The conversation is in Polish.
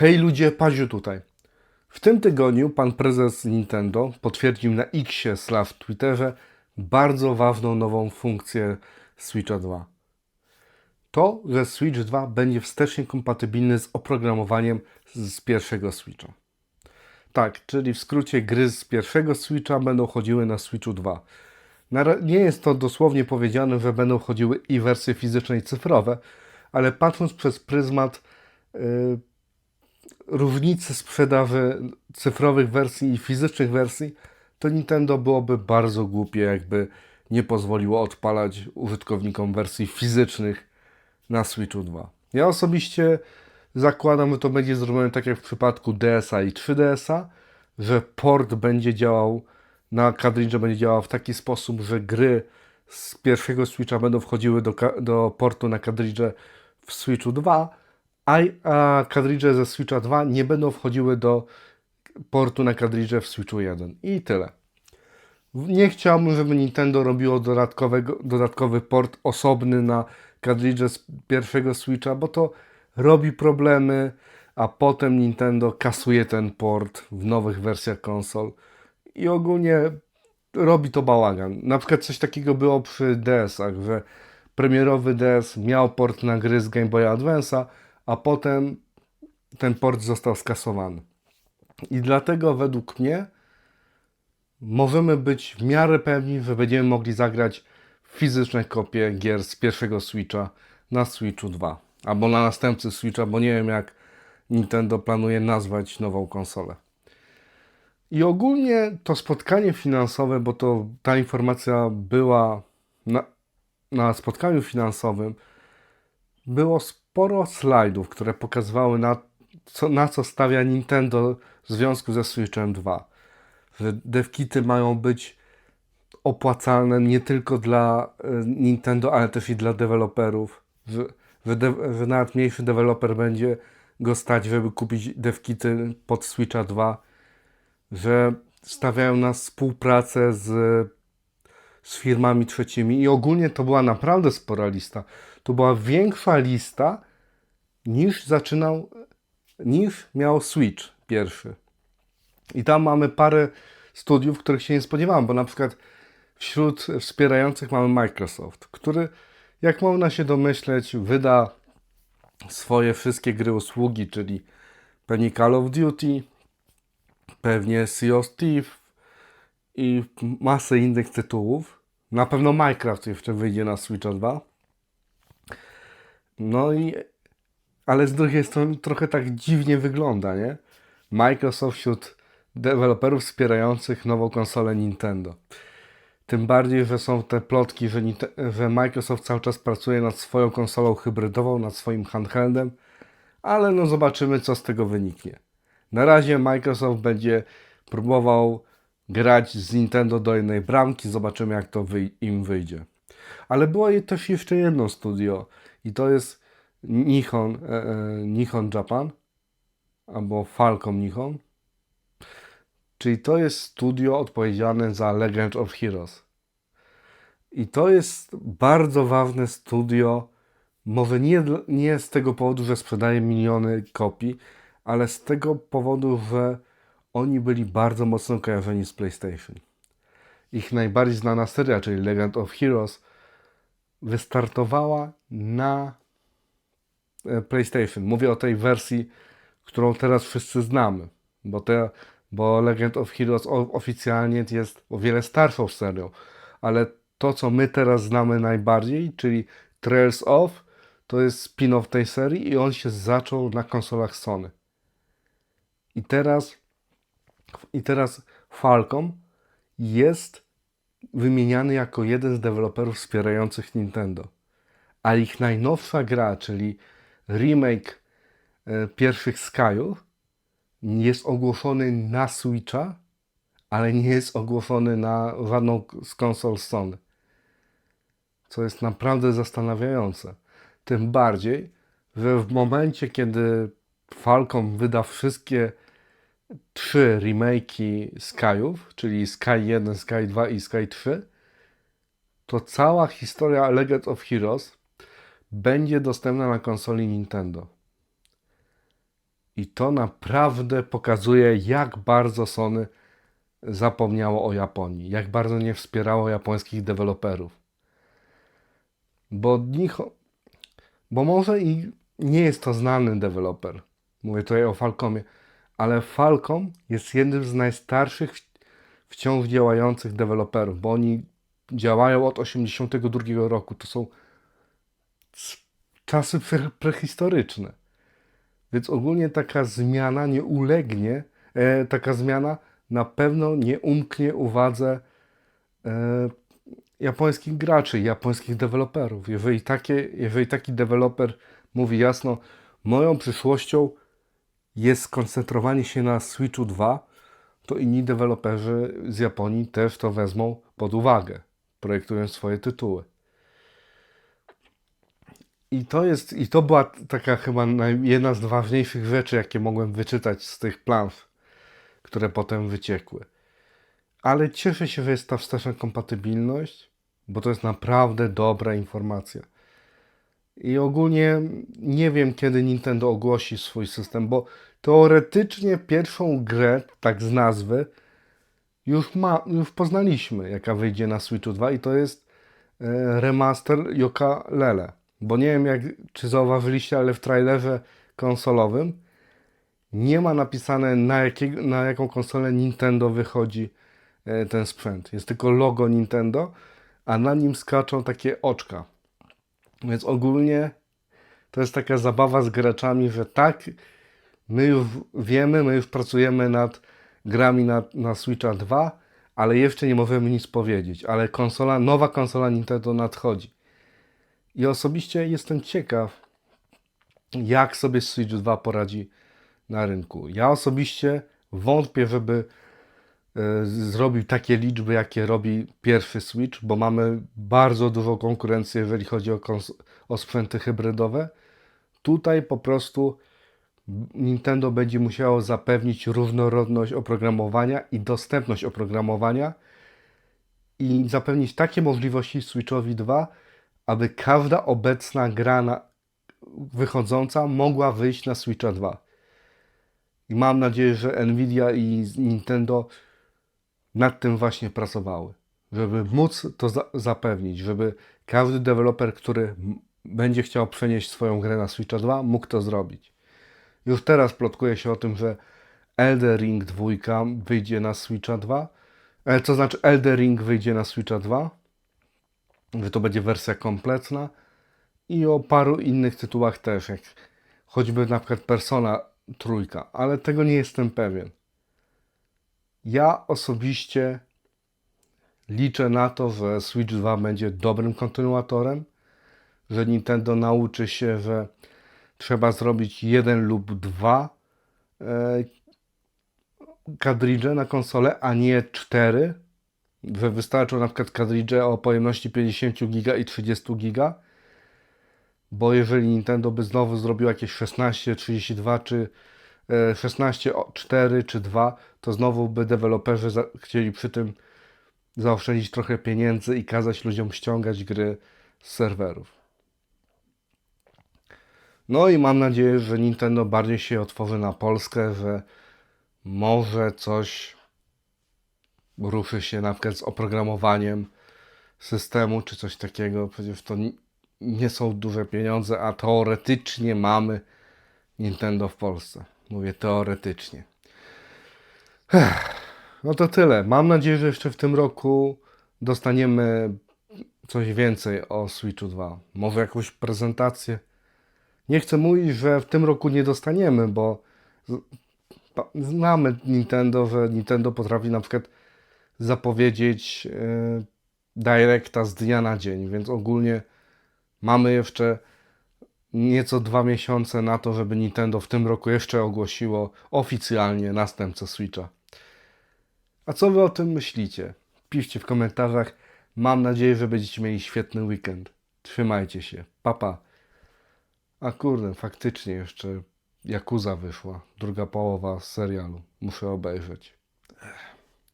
Hej ludzie, Paziu tutaj. W tym tygodniu pan prezes Nintendo potwierdził na Xie slash Twitterze bardzo ważną nową funkcję Switcha 2. To, że Switch 2 będzie wstecznie kompatybilny z oprogramowaniem z pierwszego Switcha. Tak, czyli w skrócie gry z pierwszego Switcha będą chodziły na Switchu 2. Na ra- Nie jest to dosłownie powiedziane, że będą chodziły i wersje fizyczne i cyfrowe, ale patrząc przez pryzmat yy, różnicy sprzedaży cyfrowych wersji i fizycznych wersji, to Nintendo byłoby bardzo głupie, jakby nie pozwoliło odpalać użytkownikom wersji fizycznych na Switchu 2. Ja osobiście zakładam, że to będzie zrobione tak jak w przypadku DS-a i 3DS-a, że port będzie działał na kadridże będzie działał w taki sposób, że gry z pierwszego Switcha będą wchodziły do, do portu na kadridże w Switchu 2, a, kadridże ze Switcha 2 nie będą wchodziły do portu na kadridże w Switchu 1. I tyle. Nie chciałbym, żeby Nintendo robiło dodatkowego, dodatkowy port osobny na kadridże z pierwszego Switcha, bo to robi problemy, a potem Nintendo kasuje ten port w nowych wersjach konsol i ogólnie robi to bałagan. Na przykład coś takiego było przy DS-ach, że premierowy DS miał port na gry z Game Boy Advance'a, a potem ten port został skasowany. I dlatego według mnie możemy być w miarę pewni, że będziemy mogli zagrać fizyczne kopie gier z pierwszego Switcha na Switchu 2 albo na następcy Switcha, bo nie wiem jak Nintendo planuje nazwać nową konsolę. I ogólnie to spotkanie finansowe, bo to ta informacja była na, na spotkaniu finansowym, było sporo slajdów, które pokazywały na co, na co stawia Nintendo w związku ze Switchem 2. Że devkity mają być opłacalne nie tylko dla e, Nintendo, ale też i dla deweloperów. Że, że, że nawet mniejszy deweloper będzie go stać, żeby kupić devkity pod Switcha 2. Że stawiają na współpracę z, z firmami trzecimi i ogólnie to była naprawdę spora lista. To była większa lista niż zaczynał, niż miał Switch pierwszy. I tam mamy parę studiów, których się nie spodziewałem, bo na przykład wśród wspierających mamy Microsoft, który, jak można się domyśleć, wyda swoje wszystkie gry usługi, czyli pewnie Call of Duty, pewnie Sea of Thieves i masę innych tytułów. Na pewno Minecraft jeszcze wyjdzie na Switcha 2. No i ale z drugiej strony trochę tak dziwnie wygląda, nie? Microsoft wśród deweloperów wspierających nową konsolę Nintendo. Tym bardziej, że są te plotki, że, że Microsoft cały czas pracuje nad swoją konsolą hybrydową, nad swoim handheldem, ale no zobaczymy, co z tego wyniknie. Na razie Microsoft będzie próbował grać z Nintendo do jednej bramki, zobaczymy, jak to wyj- im wyjdzie. Ale było też jeszcze jedno studio i to jest Nihon, e, e, Nihon Japan albo Falcom Nihon. Czyli to jest studio odpowiedzialne za Legend of Heroes. I to jest bardzo ważne studio, może nie, nie z tego powodu, że sprzedaje miliony kopii, ale z tego powodu, że oni byli bardzo mocno kojarzeni z PlayStation. Ich najbardziej znana seria, czyli Legend of Heroes, wystartowała na e, PlayStation. Mówię o tej wersji, którą teraz wszyscy znamy, bo, te, bo Legend of Heroes oficjalnie jest o wiele starszą serią, ale to, co my teraz znamy najbardziej, czyli Trails of, to jest spin-off tej serii i on się zaczął na konsolach Sony. I teraz, i teraz Falcom jest wymieniany jako jeden z deweloperów wspierających Nintendo. A ich najnowsza gra, czyli remake e, pierwszych Skyów, jest ogłoszony na Switcha, ale nie jest ogłoszony na żadną z konsol Sony. Co jest naprawdę zastanawiające. Tym bardziej, że w momencie, kiedy Falcon wyda wszystkie trzy remake'i Skyów, czyli Sky 1, Sky 2 i Sky 3, to cała historia Legend of Heroes będzie dostępna na konsoli Nintendo. I to naprawdę pokazuje, jak bardzo Sony zapomniało o Japonii, jak bardzo nie wspierało japońskich deweloperów. Bo od nich, bo może i nie jest to znany deweloper, mówię tutaj o Falcomie, ale Falcom jest jednym z najstarszych wciąż działających deweloperów, bo oni działają od 82 roku. To są czasy pre- prehistoryczne. Więc ogólnie taka zmiana nie ulegnie, e, taka zmiana na pewno nie umknie uwadze e, japońskich graczy, japońskich deweloperów. Jeżeli, takie, jeżeli taki deweloper mówi jasno, moją przyszłością jest skoncentrowanie się na Switchu 2, to inni deweloperzy z Japonii też to wezmą pod uwagę, projektując swoje tytuły. I to jest, i to była taka chyba jedna z ważniejszych rzeczy, jakie mogłem wyczytać z tych planów, które potem wyciekły. Ale cieszę się, że jest ta wsteczna kompatybilność, bo to jest naprawdę dobra informacja. I ogólnie nie wiem, kiedy Nintendo ogłosi swój system, bo teoretycznie pierwszą grę, tak z nazwy, już, ma, już poznaliśmy, jaka wyjdzie na Switchu 2 i to jest e, remaster Yoka Lele. Bo nie wiem, jak, czy zauważyliście, ale w trailerze konsolowym nie ma napisane na, jakiego, na jaką konsolę Nintendo wychodzi e, ten sprzęt. Jest tylko logo Nintendo, a na nim skaczą takie oczka. Więc ogólnie to jest taka zabawa z graczami, że tak, my już wiemy, my już pracujemy nad grami na, na Switcha 2, ale jeszcze nie możemy nic powiedzieć. Ale konsola, nowa konsola Nintendo nadchodzi. I osobiście jestem ciekaw, jak sobie Switch 2 poradzi na rynku. Ja osobiście wątpię, żeby e, zrobił takie liczby, jakie robi pierwszy Switch, bo mamy bardzo dużą konkurencję, jeżeli chodzi o, o sprzęty hybrydowe. Tutaj po prostu Nintendo będzie musiało zapewnić różnorodność oprogramowania i dostępność oprogramowania i zapewnić takie możliwości Switchowi 2, aby każda obecna gra na, wychodząca mogła wyjść na Switcha 2. I mam nadzieję, że Nvidia i Nintendo nad tym właśnie pracowały, żeby móc to za zapewnić, żeby każdy deweloper, który będzie chciał przenieść swoją grę na Switcha 2, mógł to zrobić. Już teraz plotkuje się o tym, że Elder Ring 2 wyjdzie na Switcha 2. E, Co znaczy Elder Ring wyjdzie na Switcha 2, że to będzie wersja kompletna i o paru innych tytułach też, jak choćby na przykład Persona trójka, ale tego nie jestem pewien. Ja osobiście liczę na to, że Switch 2 będzie dobrym kontynuatorem, że Nintendo nauczy się, że trzeba zrobić jeden lub dwa e, kadridże na konsolę, a nie cztery, że wystarczą na przykład kadridże o pojemności 50 giga i 30 giga, bo jeżeli Nintendo by znowu zrobił jakieś 16, 32 czy e, 16, o- 4 czy 2, to znowu by deweloperzy chcieli przy tym zaoszczędzić trochę pieniędzy i kazać ludziom ściągać gry z serwerów. No i mam nadzieję, że Nintendo bardziej się otworzy na Polskę, że może coś ruszy się na przykład z oprogramowaniem systemu czy coś takiego. Przecież to ni- nie są duże pieniądze, a teoretycznie mamy Nintendo w Polsce. Mówię teoretycznie. No to tyle. Mam nadzieję, że jeszcze w tym roku dostaniemy coś więcej o Switchu 2. Może jakąś prezentację. Nie chcę mówić, że w tym roku nie dostaniemy, bo znamy Nintendo, że Nintendo potrafi na przykład zapowiedzieć yy, Directa z dnia na dzień, więc ogólnie mamy jeszcze nieco dwa miesiące na to, żeby Nintendo w tym roku jeszcze ogłosiło oficjalnie następcę Switcha. A co wy o tym myślicie? Piszcie w komentarzach. Mam nadzieję, że będziecie mieli świetny weekend. Trzymajcie się. Papa. Pa. A kurde, faktycznie jeszcze Yakuza wyszła. Druga połowa serialu. Muszę obejrzeć.